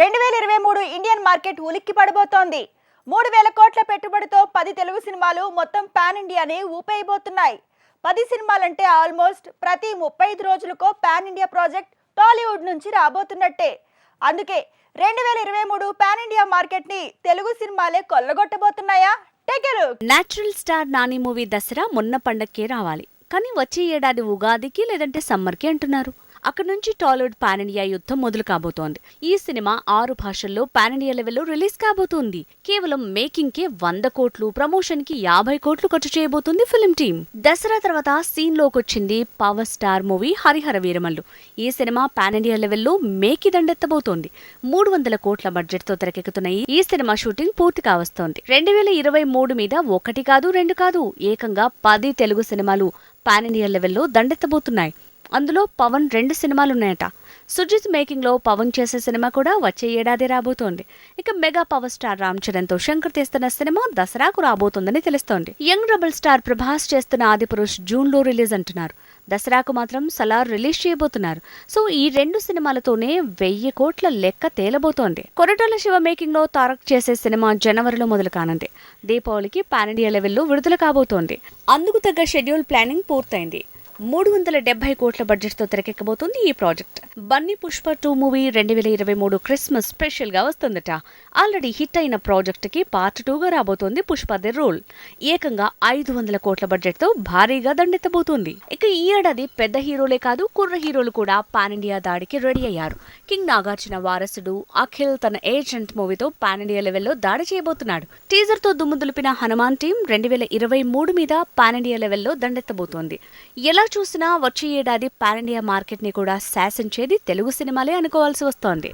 రెండు వేల ఇరవై మూడు ఇండియన్ మార్కెట్ ఉలిక్కి పడబోతోంది మూడు వేల కోట్ల పెట్టుబడితో పది తెలుగు సినిమాలు మొత్తం పాన్ ఇండియాని ఊపేయబోతున్నాయి. పది సినిమాలంటే ఆల్మోస్ట్ ప్రతి ముప్పై ఐదు రోజులకో పాన్ ఇండియా ప్రాజెక్ట్ టాలీవుడ్ నుంచి రాబోతున్నట్టే. అందుకే రెండు వేల ఇరవై మూడు పాన్ ఇండియా మార్కెట్ని తెలుగు సినిమాలే కొల్లగొట్టబోతున్నాయా? Take natural star Nani movie Dasara మొన్న పండక్కే రావాలి. కానీ వచ్చే ఏడాది ఉగాదికి లేదంటే సమ్మర్కి అంటున్నారు. అక్కడి నుంచి టాలీవుడ్ పాన్ ఇండియా యుద్ధం మొదలు కాబోతోంది. ఈ సినిమా ఆరు భాషల్లో పాన్ ఇండియా లెవెల్లో రిలీజ్ కాబోతోంది. కేవలం మేకింగ్ కే వంద కోట్లు ప్రమోషన్కి యాభై కోట్లు ఖర్చు చేయబోతుంది ఫిల్మ్ టీమ్. దసరా తర్వాత scene లోకొచ్చింది power star movie Harihara Veeramallu. ఈ సినిమా పాన్ ఇండియా లెవెల్లో మేకి దండెత్తబోతోంది. మూడు వందల కోట్ల బడ్జెట్తో తెరకెక్కుతున్న ఈ- ఈ సినిమా షూటింగ్ పూర్తి కావస్తోంది రెండు వేల ఇరవై మూడు మీద ఒకటి కాదు రెండు కాదు ఏకంగా పది తెలుగు సినిమాలు పాన్ ఇండియా లెవెల్లో దండెత్తబోతున్నాయి. అందులో పవన్ రెండు సినిమాలున్నాయట. సుజిత్ మేకింగ్లో పవన్ చేసే సినిమా కూడా వచ్చే ఏడాది రాబోతోంది. ఇక మెగా పవర్ స్టార్ రామ్ చరణ్తో శంకర్ తీస్తున్న సినిమా దసరాకు రాబోతోందని తెలుస్తోంది. యంగ్ డబుల్ స్టార్ ప్రభాస్ చేస్తున్న ఆదిపురుష్ పురుష్ జూన్లో రిలీజ్ అంటున్నారు. దసరాకు మాత్రం సలార్ రిలీజ్ చేయబోతున్నారు. సో ఈ రెండు సినిమాలతోనే వెయ్యి కోట్ల లెక్క తేలబోతోంది. కొరటాల శివ మేకింగ్లో తారక్ చేసే సినిమా జనవరిలో మొదలు కానుంది. దీపావళికి పాన్ ఇండియా లెవెల్లో విడుదల కాబోతోంది. అందుకు తగ్గ షెడ్యూల్ ప్లానింగ్ పూర్తయింది. మూడు వందల డెబ్బై కోట్ల బడ్జెట్తో తెరకెక్కబోతుంది ఈ project. Bunny Pushpa two movie రెండు వేల ఇరవై మూడు క్రిస్మస్ స్పెషల్గా వస్తుందట. ఆల్రెడీ హిట్ అయిన ప్రాజెక్ట్కి పార్ట్ టూగా రాబోతోంది పుష్ప ది రోల్. ఏకంగా ఐదు వందల కోట్ల బడ్జెట్తో భారీగా దండెత్తబోతోంది. ఇక ఈ ఏడాది పెద్ద హీరోలే కాదు కుర్ర హీరోలు కూడా పాన్ ఇండియా దాడికి రెడీ అయ్యారు. కింగ్ నాగార్జున వారసుడు అఖిల్ తన ఏజెంట్ మూవీతో పాన్ ఇండియా లెవెల్లో దాడి చేయబోతున్నాడు. టీజర్తో దుమ్ము దులిపిన హనుమాన్ టీం రెండు వేల ఇరవై మూడు మీద పాన్ ఇండియా లెవెల్లో దండెత్తబోతోంది. ఎలా చూసినా వచ్చే ఏడాది పారండియా మార్కెట్ని కూడా శాసించేది తెలుగు సినిమాలే అనుకోవాల్సి వస్తోంది.